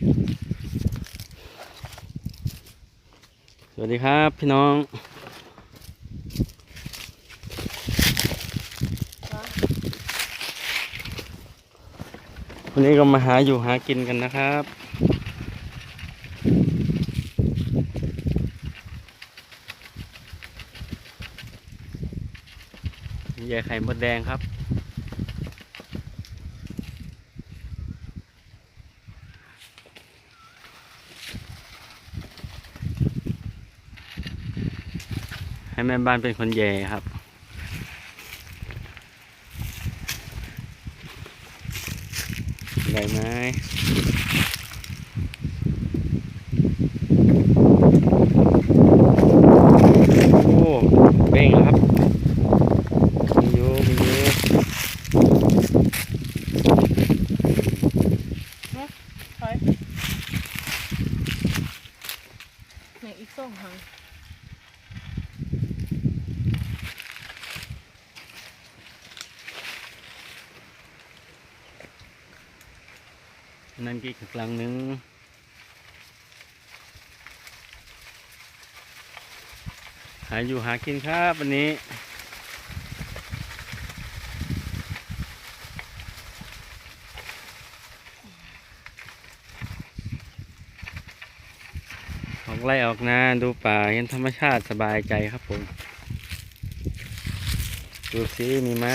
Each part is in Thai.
สวัสดีครับพี่น้องวันนี้ก็มาหาอยู่หากินกันนะครับใหญ่ไข่มดแดงครับ ให้แม่บ้านเป็นคนแย่ครับ ได้ไหมโอ้เบ่งแล้วครับมีอยู่มีอยู่ไปไหนอีกสองหาง นั่นกี่กลางหนึงหาอยู่หากินครับวันนี้ ออกไล่ออกนาดูป่าเห็นธรรมชาติสบายใจครับผม ดูสิมีไหม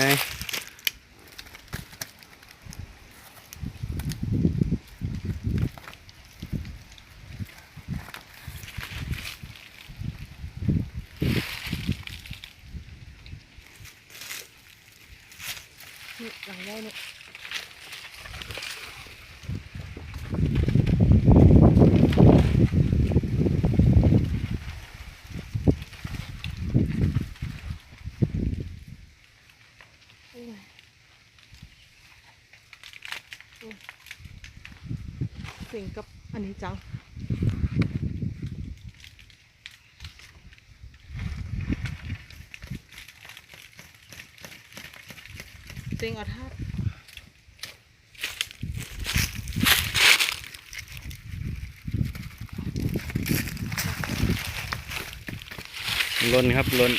นี่หลังได้เนี่ยสิงกับอันนี้จัง จริงเหรอท่าลนครับลน